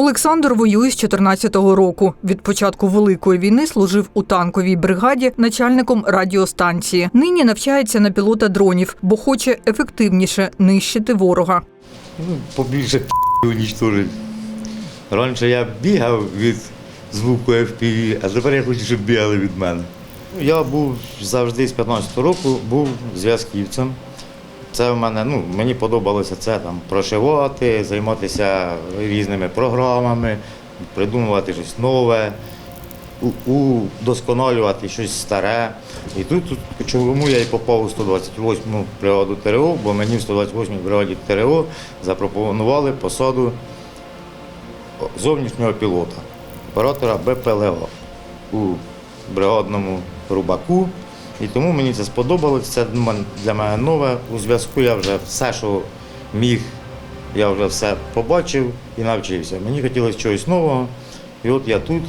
Олександр воює з 14-го року. Від початку великої війни служив у танковій бригаді начальником радіостанції. Нині навчається на пілота дронів, бо хоче ефективніше нищити ворога. Ну, побільше унічтожить. Раніше я бігав від звуку FPV, а тепер я хочу, щоб бігали від мене. Ну, Я був завжди з 15-го року був зв'язківцем. Це в мене, ну, мені подобалося це там прошивати, займатися різними програмами, придумувати щось нове, удосконалювати щось старе. І тут, тут чому я і попав у 128-му бригаду ТРО, бо мені в 128-й бригаді ТРО запропонували посаду зовнішнього пілота, оператора БПЛО у бригадному рубаку. І тому мені це сподобалось. Це для мене- нове. У зв'язку я вже все, що міг, я вже все побачив і навчився. Мені хотілося чогось нового. І от я тут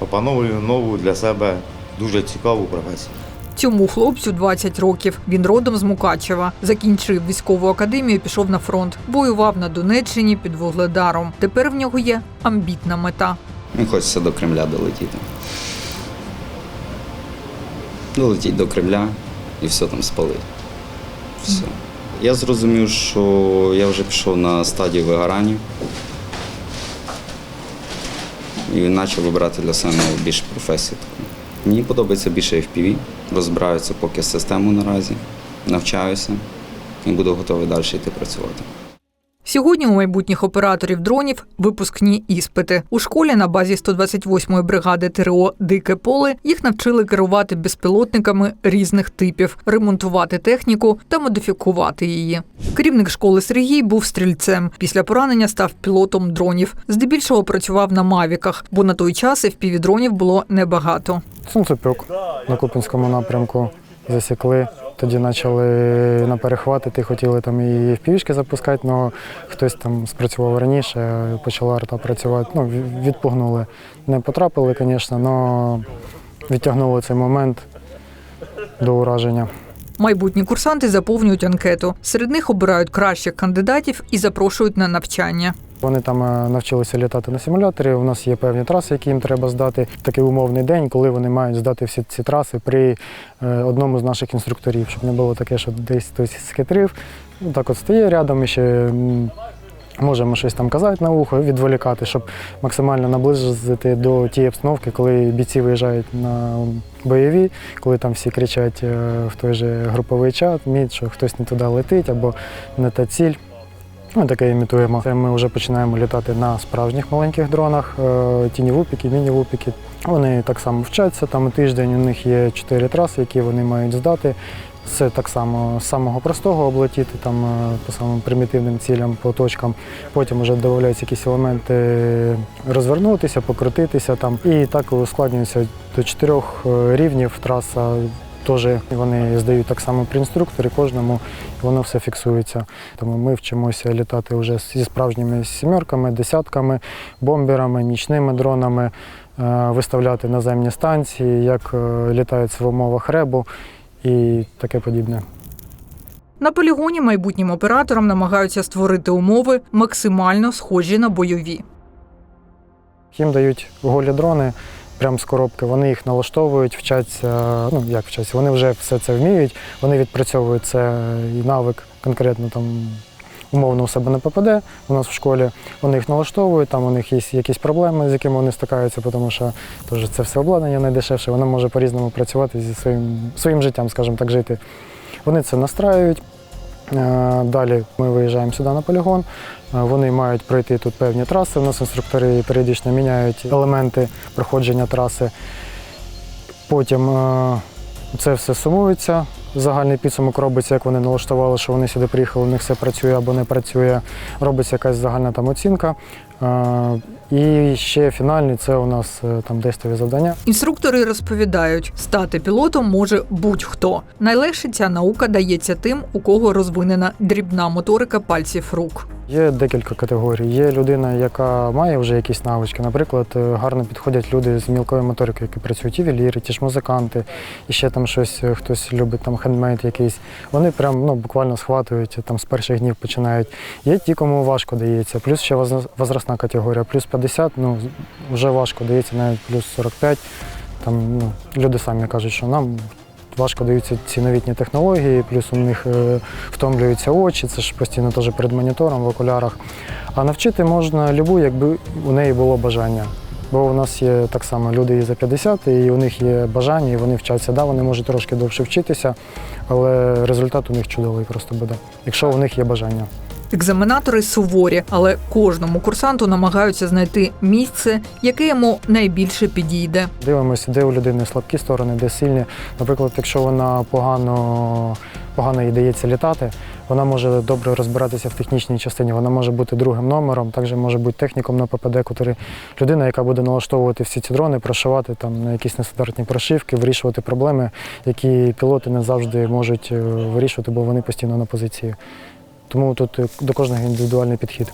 опановую нову для себе дуже цікаву професію. Цьому хлопцю 20 років. Він родом з Мукачева. Закінчив військову академію, пішов на фронт. Воював на Донеччині під Вугледаром. Тепер в нього є амбітна мета. Хочеться до Кремля долетіти. Долетіть до Кремля і все там спалити. Все. Я зрозумів, що я вже пішов на стадію вигорання і почав вибирати для себе більше професію. Мені подобається більше FPV, розбираюся поки з систему наразі, навчаюся і буду готовий далі йти працювати. Сьогодні у майбутніх операторів дронів випускні іспити. У школі на базі 128-ї бригади ТРО Дике поле їх навчили керувати безпілотниками різних типів, ремонтувати техніку та модифікувати її. Керівник школи Сергій був стрільцем. Після поранення став пілотом дронів. Здебільшого працював на мавіках, бо на той час fpv дронів було небагато. Сонцепьок на Купінському напрямку засікли. Тоді почали на перехвати, ти хотіли там і впівішки запускати, але хтось там спрацював раніше, почала арта працювати. Ну, відпугнули. Не потрапили, звісно, але відтягнули цей момент до ураження. Майбутні курсанти заповнюють анкету. Серед них обирають кращих кандидатів і запрошують на навчання. Вони там е, навчилися літати на симуляторі. У нас є певні траси, які їм треба здати. Такий умовний день, коли вони мають здати всі ці траси при е, одному з наших інструкторів, щоб не було таке, що десь хтось схитрив. Ну, так от стає рядом і ще можемо щось там казати на ухо, відволікати, щоб максимально наблизити до тієї обстановки, коли бійці виїжджають на бойові, коли там всі кричать е, в той же груповий чат, мід, що хтось не туди летить або не та ціль. Ну, таке імітуємо. Це Ми вже починаємо літати на справжніх маленьких дронах, е, тіньовупіки, міні-вупіки. Вони так само вчаться. Там тиждень у них є чотири траси, які вони мають здати. Це так само з самого простого облетіти там е, по самим примітивним цілям, по точкам. Потім вже додаються якісь елементи розвернутися, покрутитися там. І так ускладнюється до чотирьох е, рівнів траса. Теж вони здають так само при інструкторі кожному, і воно все фіксується. Тому ми вчимося літати вже зі справжніми сімерками, десятками, бомберами, нічними дронами, е, виставляти наземні станції, як е, літають в умовах ребу і таке подібне. На полігоні майбутнім операторам намагаються створити умови максимально схожі на бойові. Їм дають голі дрони прямо з коробки, вони їх налаштовують, вчаться, ну як вчаться, вони вже все це вміють, вони відпрацьовують це і навик конкретно там. Умовно у себе не попаде у нас в школі, вони їх налаштовують, там у них є якісь проблеми, з якими вони стикаються, тому що теж це все обладнання найдешевше, воно може по-різному працювати зі своїм, своїм життям, скажімо так, жити. Вони це настраюють. Е, Далі ми виїжджаємо сюди на полігон. Е, Вони мають пройти тут певні траси. У нас інструктори періодично міняють елементи проходження траси. Потім е, це все сумується. Загальний підсумок робиться, як вони налаштували, що вони сюди приїхали, у них все працює або не працює. Робиться якась загальна там оцінка. І ще фінальний це у нас е, там тестові завдання. Інструктори розповідають, стати пілотом може будь-хто. Найлегше ця наука дається тим, у кого розвинена дрібна моторика пальців рук. Є декілька категорій. Є людина, яка має вже якісь навички. Наприклад, е, гарно підходять люди з мілкою моторикою, які працюють і віліри, ті ж музиканти, і ще там щось, е, хтось любить там хендмейд якийсь. Вони прям ну, буквально схватують там з перших днів починають. Є ті, кому важко дається. Плюс ще возра- возрастна категорія плюс 50, ну вже важко дається навіть плюс 45. Там ну, люди самі кажуть, що нам важко даються ці новітні технології, плюс у них е, втомлюються очі, це ж постійно теж перед монітором в окулярах. А навчити можна любу, якби у неї було бажання. Бо у нас є так само люди і за 50, і у них є бажання, і вони вчаться. Да, вони можуть трошки довше вчитися, але результат у них чудовий просто буде, якщо у них є бажання. Екзаменатори суворі, але кожному курсанту намагаються знайти місце, яке йому найбільше підійде. Дивимося, де у людини слабкі сторони, де сильні. Наприклад, якщо вона погано, погано їй дається літати, вона може добре розбиратися в технічній частині. Вона може бути другим номером, також може бути техніком на ППД, котрий людина, яка буде налаштовувати всі ці дрони, прошивати там на якісь нестандартні прошивки, вирішувати проблеми, які пілоти не завжди можуть е, вирішувати, бо вони постійно на позиції. Тому тут е, до кожного індивідуальний підхід.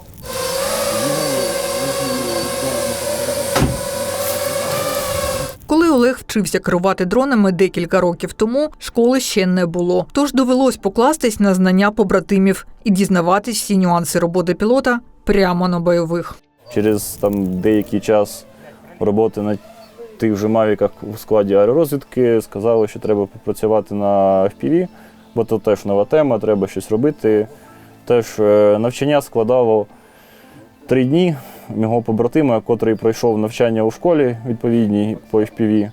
Коли Олег вчився керувати дронами декілька років тому, школи ще не було. Тож довелось покластись на знання побратимів і дізнаватись всі нюанси роботи пілота прямо на бойових. Через там деякий час роботи на тих же мавіках у складі аеророзвідки сказали, що треба попрацювати на FPV, бо це теж нова тема, треба щось робити. Теж е, навчання складало три дні. Мого побратима, котрий пройшов навчання у школі відповідній по FPV,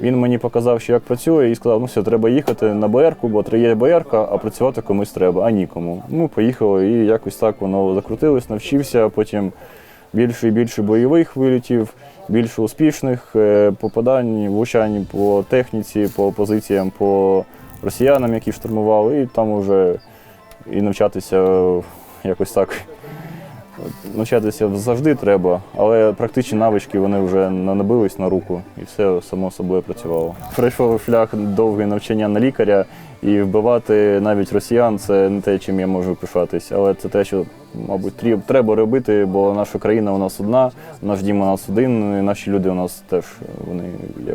він мені показав, що як працює, і сказав, ну все, треба їхати на БР-ку, бо є БР, а працювати комусь треба, а нікому. Ну, поїхали, і якось так воно закрутилось, навчився, потім більше і більше бойових вилітів, більше успішних е, попадань, влучань по техніці, по позиціям, по росіянам, які штурмували, і там вже і навчатися якось так. Навчатися завжди треба, але практичні навички вони вже набились на руку і все само собою працювало. Пройшов шлях довгий навчання на лікаря і вбивати навіть росіян це не те, чим я можу пишатись, але це те, що, мабуть, треба робити, бо наша країна у нас одна, наш дім у нас один, і наші люди у нас теж вони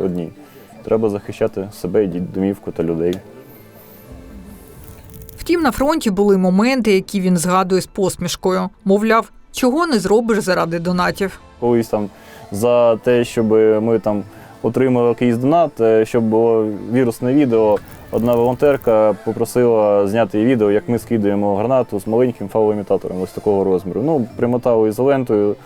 одні. Треба захищати себе, домівку та людей. Втім, на фронті були моменти, які він згадує з посмішкою. Мовляв, чого не зробиш заради донатів. колись там за те, щоб ми там отримали якийсь донат, е, щоб було вірусне відео. Одна волонтерка попросила зняти відео, як ми скидаємо гранату з маленьким фалоімітатором ось такого розміру. Ну, примотали ізолентою,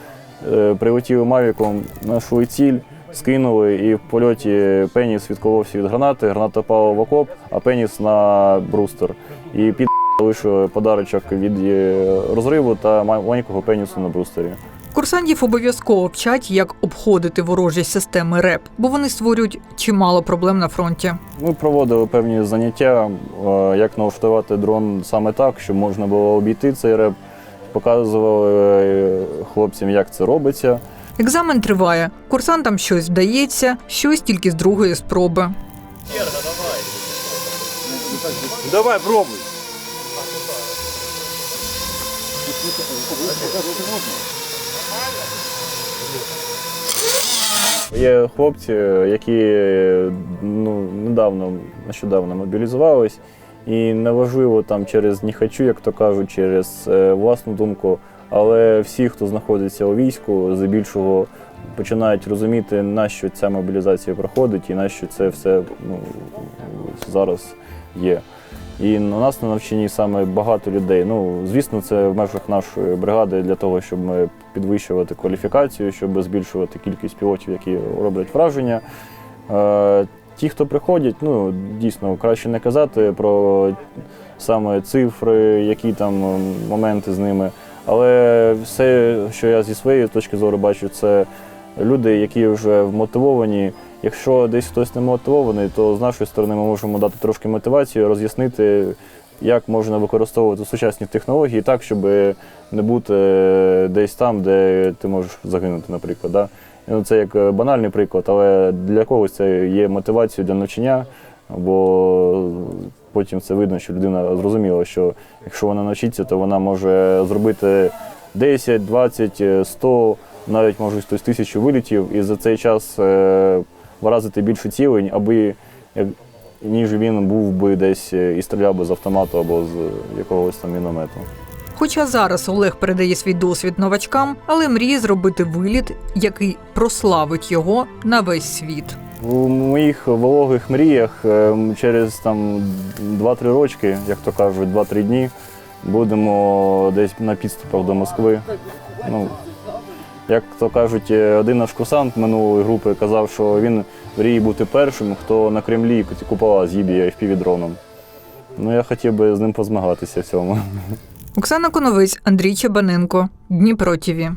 е, прилетіли мавіком, знайшли ціль, скинули, і в польоті пеніс відколовся від гранати, граната впала в окоп, а пеніс на брустер. І під лише подарочок від е, розриву та маленького пенісу на брустері. Курсантів обов'язково вчать, як обходити ворожі системи РЕП, бо вони створюють чимало проблем на фронті. Ми проводили певні заняття, е, як налаштувати дрон саме так, щоб можна було обійти цей реп. Показували е, хлопцям, як це робиться. Екзамен триває. Курсантам щось вдається, щось тільки з другої спроби. Давай, пробуй. Є хлопці, які ну, недавно, нещодавно мобілізувались, і неважливо там через не хочу, як то кажуть, через е, власну думку. Але всі, хто знаходиться у війську, здебільшого починають розуміти, на що ця мобілізація проходить і на що це все ну, зараз є. І у нас на навчанні саме багато людей. Ну, звісно, це в межах нашої бригади для того, щоб ми підвищувати кваліфікацію, щоб збільшувати кількість пілотів, які роблять враження. Е, ті, хто приходять, ну дійсно краще не казати про саме цифри, які там моменти з ними. Але все, що я зі своєї точки зору бачу, це люди, які вже вмотивовані. Якщо десь хтось не мотивований, то з нашої сторони ми можемо дати трошки мотивацію, роз'яснити, як можна використовувати сучасні технології так, щоб не бути десь там, де ти можеш загинути, наприклад. Да? Ну, Це як е, банальний приклад, але для когось це є мотивацією для навчання, бо потім це видно, що людина зрозуміла, що якщо вона навчиться, то вона може зробити 10, 20, е, 100, навіть може хтось тисячу вилітів, і за цей час е, вразити більше цілень, аби ніж він був би десь е, і стріляв би з автомату або з якогось там міномету. Хоча зараз Олег передає свій досвід новачкам, але мріє зробити виліт, який прославить його на весь світ. У моїх вологих мріях е, через там 2-3 рочки, як то кажуть, 2-3 дні, будемо десь на підступах до Москви. Ну, як то кажуть, е, один наш курсант минулої групи казав, що він мріє бути першим, хто на Кремлі купола з'їб'є FPV-дроном. Ну, я хотів би з ним позмагатися в цьому. Оксана Коновець, Андрій Чебаненко, Дніпро ТІВІ.